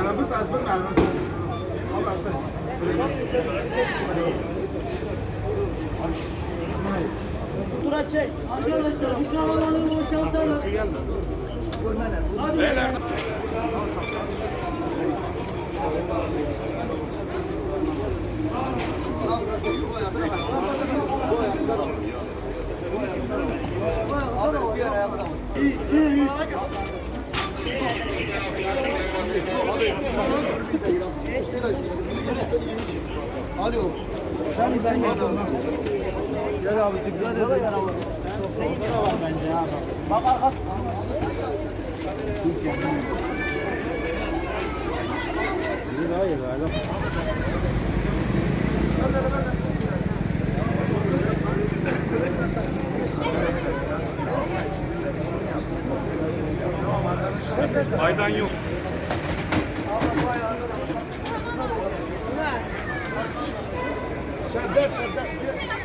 انا بس اصبر مع خلاص Tura çek. Arkadaşlar bir kalabalığı boşaltalım. Hadi. İki, üç. Alo. Sen ben. Gel abi et. Gel abi. Sofra var bence ya. Bak arkası. Hayır hayır. Aydan yok. Шардап, Шардап,